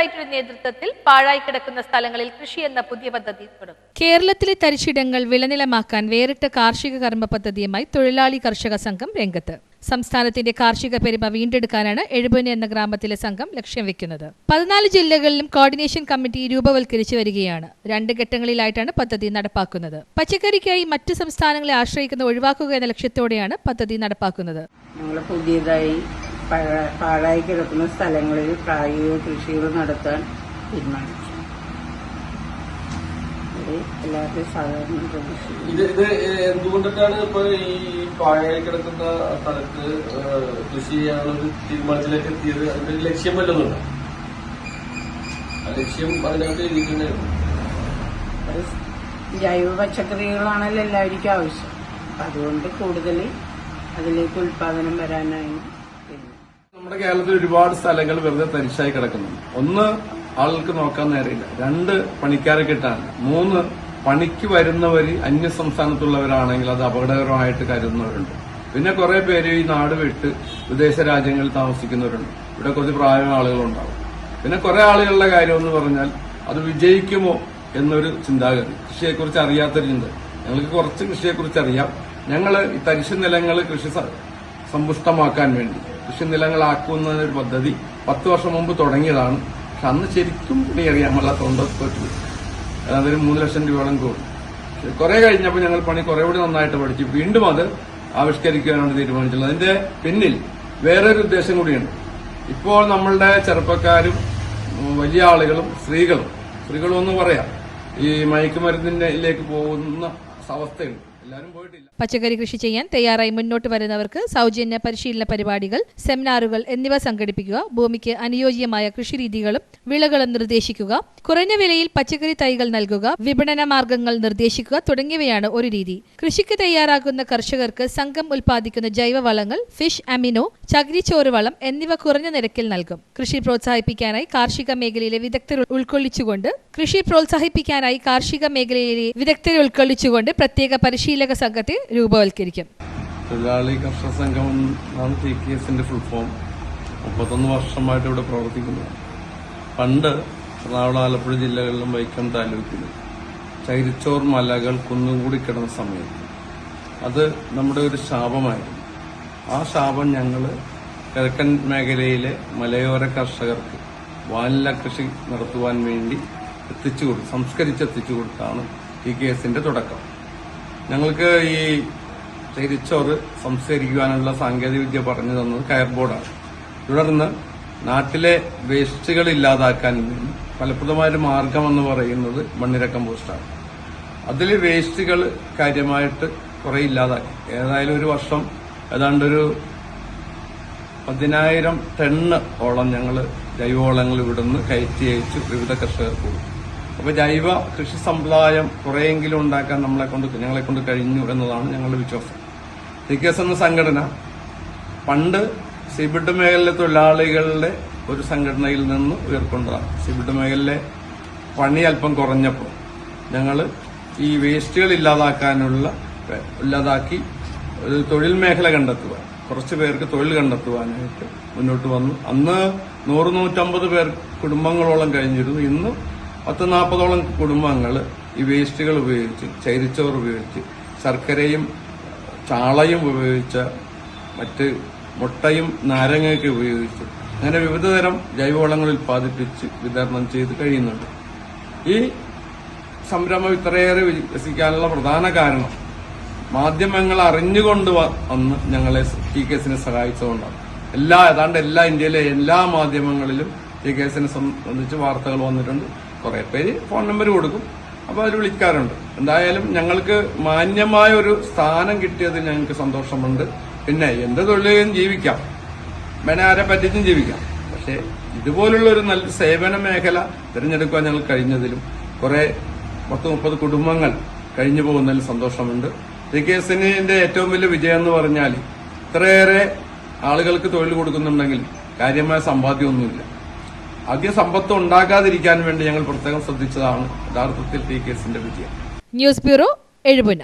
സൊസൈറ്റിയുടെ നേതൃത്വത്തിൽ പാഴായി കിടക്കുന്ന സ്ഥലങ്ങളിൽ കൃഷി എന്ന പുതിയ പദ്ധതി തുടങ്ങും. കേരളത്തിലെ തരിശിടങ്ങൾ വിളനിലമാക്കാൻ വേറിട്ട കാർഷിക കർമ്മ പദ്ധതിയുമായി തൊഴിലാളി കർഷക സംഘം രംഗത്ത്. സംസ്ഥാനത്തിന്റെ കാർഷിക പെരുമ വീണ്ടെടുക്കാനാണ് എഴുപന എന്ന ഗ്രാമത്തിലെ സംഘം ലക്ഷ്യം വെക്കുന്നത്. പതിനാല് ജില്ലകളിലും കോർഡിനേഷൻ കമ്മിറ്റി രൂപവൽക്കരിച്ചു വരികയാണ്. രണ്ട് ഘട്ടങ്ങളിലായിട്ടാണ് പദ്ധതി നടപ്പാക്കുന്നത്. പച്ചക്കറിക്കായി മറ്റ് സംസ്ഥാനങ്ങളെ ആശ്രയിക്കുന്ന ഒഴിവാക്കുക എന്ന ലക്ഷ്യത്തോടെയാണ് പദ്ധതി നടപ്പാക്കുന്നത്. പുതിയതായി പഴ- പാഴായി കിടക്കുന്ന സ്ഥലങ്ങളിൽ പ്രായോഗിക കൃഷികൾ നടത്താൻ തീരുമാനിച്ചു. എല്ലാവരുടെ എല്ലാവരുടെയും സാധാരണ ഇത് ഇത് എന്തുകൊണ്ടിട്ടാണ് ഇപ്പൊ ഈ പാഴായി കിടക്കുന്ന സ്ഥലത്ത് കൃഷി ചെയ്യാനുള്ള തീരുമാനത്തിലേക്ക് എത്തിയത്? അതിന്റെ ലക്ഷ്യം വല്ലതുണ്ട് ലക്ഷ്യം അതിനകത്ത് എഴുതിയിട്ടുണ്ടായിരുന്നു ജൈവ പച്ചക്കറികളാണല്ലോ എല്ലാവർക്കും ആവശ്യം. അതുകൊണ്ട് കൂടുതൽ അതിലേക്ക് ഉൽപാദനം വരാനായി. നമ്മുടെ കേരളത്തിൽ ഒരുപാട് സ്ഥലങ്ങൾ വെറുതെ തരിശായി കിടക്കുന്നുണ്ട് ഒന്ന് ആളുകൾക്ക് നോക്കാൻ നേരമില്ല രണ്ട് പണിക്കാരെ കിട്ടാൻ മൂന്ന് പണിക്ക് വരുന്നവര് അന്യ സംസ്ഥാനത്തുള്ളവരാണെങ്കിൽ അത് അപകടകരമായിട്ട് കരുതുന്നവരുണ്ട്. പിന്നെ കുറെ പേര് ഈ നാട് വിട്ട് വിദേശ രാജ്യങ്ങളിൽ താമസിക്കുന്നവരുണ്ട്. ഇവിടെ കുറച്ച് പ്രായമായ ആളുകളുണ്ടാവും. പിന്നെ കുറെ ആളുകളുടെ കാര്യം എന്ന് പറഞ്ഞാൽ അത് വിജയിക്കുമോ എന്നൊരു ചിന്താഗതി. കൃഷിയെക്കുറിച്ച് അറിയാത്തൊരു ചിന്ത. ഞങ്ങൾക്ക് കുറച്ച് കൃഷിയെക്കുറിച്ച് അറിയാം. ഞങ്ങൾ ഈ തരിശു നിലങ്ങൾ കൃഷി സമ്പുഷ്ടമാക്കാൻ വേണ്ടി. കൃഷി നിലങ്ങളാക്കുന്ന ഒരു പദ്ധതി പത്ത് വർഷം മുമ്പ് തുടങ്ങിയതാണ്. പക്ഷെ അന്ന് ശരിക്കും പുള്ളി അറിയാൻ തോറ്റു അതൊരു മൂന്ന് ലക്ഷം രൂപയോളം കൂടും. കുറെ കഴിഞ്ഞപ്പോൾ ഞങ്ങൾ പണി കുറെ കൂടി നന്നായിട്ട് പഠിച്ചു. വീണ്ടും അത് ആവിഷ്കരിക്കാനാണ് തീരുമാനിച്ചുള്ളത് അതിന്റെ പിന്നിൽ വേറൊരു ഉദ്ദേശം കൂടിയുണ്ട്. ഇപ്പോൾ നമ്മളുടെ ചെറുപ്പക്കാരും വലിയ ആളുകളും സ്ത്രീകളും സ്ത്രീകളും എന്ന് പറയാം ഈ മയക്കുമരുന്നിലേക്ക് പോകുന്ന അവസ്ഥയുണ്ട്. പച്ചക്കറി കൃഷി ചെയ്യാൻ തയ്യാറായി മുന്നോട്ട് വരുന്നവർക്ക് സൗജന്യ പരിശീലന പരിപാടികൾ സെമിനാറുകൾ എന്നിവ സംഘടിപ്പിക്കുക ഭൂമിക്ക് അനുയോജ്യമായ കൃഷിരീതികളും വിളകളും നിർദ്ദേശിക്കുക കുറഞ്ഞ വിലയിൽ പച്ചക്കറി തൈകൾ നൽകുക വിപണന മാർഗങ്ങൾ നിർദ്ദേശിക്കുക തുടങ്ങിയവയാണ് ഒരു രീതി. കൃഷിക്ക് തയ്യാറാക്കുന്ന കർഷകർക്ക് സംഘം ഉൽപ്പാദിക്കുന്ന ജൈവവളങ്ങൾ ഫിഷ് അമിനോ ചകിരിച്ചോറ് വളം എന്നിവ കുറഞ്ഞ നിരക്കിൽ നൽകും. കൃഷി പ്രോത്സാഹിപ്പിക്കാനായി കാർഷിക മേഖലയിലെ വിദഗ്ധർ ഉൾക്കൊള്ളിച്ചുകൊണ്ട് കൃഷി പ്രോത്സാഹിപ്പിക്കാനായി കാർഷിക മേഖലയിലെ വിദഗ്ധരെ ഉൾക്കൊള്ളിച്ചുകൊണ്ട് പ്രത്യേക പരിശീലക സംഘത്തെ രൂപവൽക്കരിക്കും. തൊഴിലാളി കർഷക സംഘം എന്നാണ് ടി കെ എസിന്റെ ഫുൾ ഫോം മുപ്പത്തൊന്ന് വർഷമായിട്ട് ഇവിടെ പ്രവർത്തിക്കുന്നു. പണ്ട് എറണാകുളം ആലപ്പുഴ ജില്ലകളിലും വൈക്കം താലൂക്കിലും ചൈരിച്ചോർ മലകൾ കുന്നുകൂടി കിടന്ന സമയത്ത് അത് നമ്മുടെ ഒരു ശാപമായിരുന്നു. ആ ശാപം ഞങ്ങൾ കിഴക്കൻ മേഖലയിലെ മലയോര കർഷകർക്ക് വാനില കൃഷി നടത്തുവാൻ വേണ്ടി എത്തിച്ചു കൊടുത്തു സംസ്കരിച്ചെത്തിച്ചു കൊടുത്താണ് ടി കെ എസിന്റെ തുടക്കം. ഞങ്ങൾക്ക് ഈ തിരിച്ചോറ് സംസ്കരിക്കുവാനുള്ള സാങ്കേതിക വിദ്യ പറഞ്ഞു തന്നത് കയർ ബോർഡാണ്. തുടർന്ന് നാട്ടിലെ വേസ്റ്റുകൾ ഇല്ലാതാക്കാൻ ഫലപ്രദമായൊരു ഫലപ്രദമായ മാർഗം എന്ന് പറയുന്നത് മണ്ണിര കമ്പോസ്റ്റാണ് അതിൽ വേസ്റ്റുകൾ കാര്യമായിട്ട് കുറെ ഇല്ലാതാക്കി. ഏതായാലും ഒരു വർഷം ഏതാണ്ടൊരു പതിനായിരം ടണ്ണ് ഓളം ഞങ്ങൾ ജൈവവളങ്ങൾ ഇവിടുന്ന് കയറ്റി അയച്ചു വിവിധ കർഷകർക്ക് കൊടുത്തു. അപ്പൊ ജൈവ കൃഷി സമ്പ്രദായം കുറെയെങ്കിലും ഉണ്ടാക്കാൻ നമ്മളെ കൊണ്ട് ഞങ്ങളെ കൊണ്ട് കഴിഞ്ഞു എന്നതാണ് ഞങ്ങളുടെ വിശ്വാസം. തിക്കേസ് എന്ന സംഘടന പണ്ട് സിബിഡ് മേഖലയിലെ തൊഴിലാളികളുടെ ഒരു സംഘടനയിൽ നിന്ന് ഉയർക്കൊണ്ടതാണ്. സിബിഡ് മേഖലയിലെ പണി അല്പം കുറഞ്ഞപ്പോൾ ഞങ്ങൾ ഈ വേസ്റ്റുകൾ ഇല്ലാതാക്കാനുള്ള ഇല്ലാതാക്കി ഒരു തൊഴിൽ മേഖല കണ്ടെത്തുക കുറച്ച് പേർക്ക് തൊഴിൽ കണ്ടെത്തുവാനായിട്ട് മുന്നോട്ട് വന്നു. അന്ന് നൂറ് നൂറ്റമ്പത് പേർ കുടുംബങ്ങളോളം കഴിഞ്ഞിരുന്നു. ഇന്ന് പത്ത് നാൽപ്പതോളം കുടുംബങ്ങൾ ഈ വേസ്റ്റുകൾ ഉപയോഗിച്ച് ചൈരിച്ചോറ് ഉപയോഗിച്ച് ശർക്കരയും ചാളയും ഉപയോഗിച്ച മറ്റ് മുട്ടയും നാരങ്ങയൊക്കെ ഉപയോഗിച്ച് അങ്ങനെ വിവിധതരം ജൈവവളങ്ങൾ ഉൽപ്പാദിപ്പിച്ച് വിതരണം ചെയ്ത് കഴിയുന്നുണ്ട്. ഈ സംരംഭം ഇത്രയേറെ വികസിക്കാനുള്ള പ്രധാന കാരണം മാധ്യമങ്ങൾ അറിഞ്ഞുകൊണ്ട് വന്ന് ഞങ്ങളെ ടി കേസിനെ സഹായിച്ചതുകൊണ്ടാണ്. എല്ലാ ഏതാണ്ട് എല്ലാ ഇന്ത്യയിലെ എല്ലാ മാധ്യമങ്ങളിലും ടി കേസിനെ സംബന്ധിച്ച് വാർത്തകൾ വന്നിട്ടുണ്ട്. കുറെ പേര് ഫോൺ നമ്പർ കൊടുക്കും. അപ്പോൾ അവർ വിളിക്കാറുണ്ട്. എന്തായാലും ഞങ്ങൾക്ക് മാന്യമായ ഒരു സ്ഥാനം കിട്ടിയത് ഞങ്ങൾക്ക് സന്തോഷമുണ്ട്. പിന്നെ എന്ത് തൊഴിലും ജീവിക്കാം. വേണേ ആരെ പറ്റിച്ചും ജീവിക്കാം. പക്ഷേ ഇതുപോലുള്ള ഒരു നല്ല സേവന മേഖല തിരഞ്ഞെടുക്കുവാൻ ഞങ്ങൾ കഴിഞ്ഞതിലും കുറെ പത്ത് മുപ്പത് കുടുംബങ്ങൾ കഴിഞ്ഞു പോകുന്നതിൽ സന്തോഷമുണ്ട്. ടി കെ എസിന്റെ ഏറ്റവും വലിയ വിജയം എന്ന് പറഞ്ഞാൽ ഇത്രയേറെ ആളുകൾക്ക് തൊഴിൽ കൊടുക്കുന്നുണ്ടെങ്കിൽ കാര്യമായ സമ്പാദ്യമൊന്നുമില്ല. അധികം സമ്പത്ത് ഉണ്ടാക്കാതിരിക്കാൻ വേണ്ടി ഞങ്ങൾ പ്രത്യേകം ശ്രദ്ധിച്ചതാണ് യഥാർത്ഥത്തിൽ ടി കെ എസിന്റെ വിജയം. News bureau എഴുപുന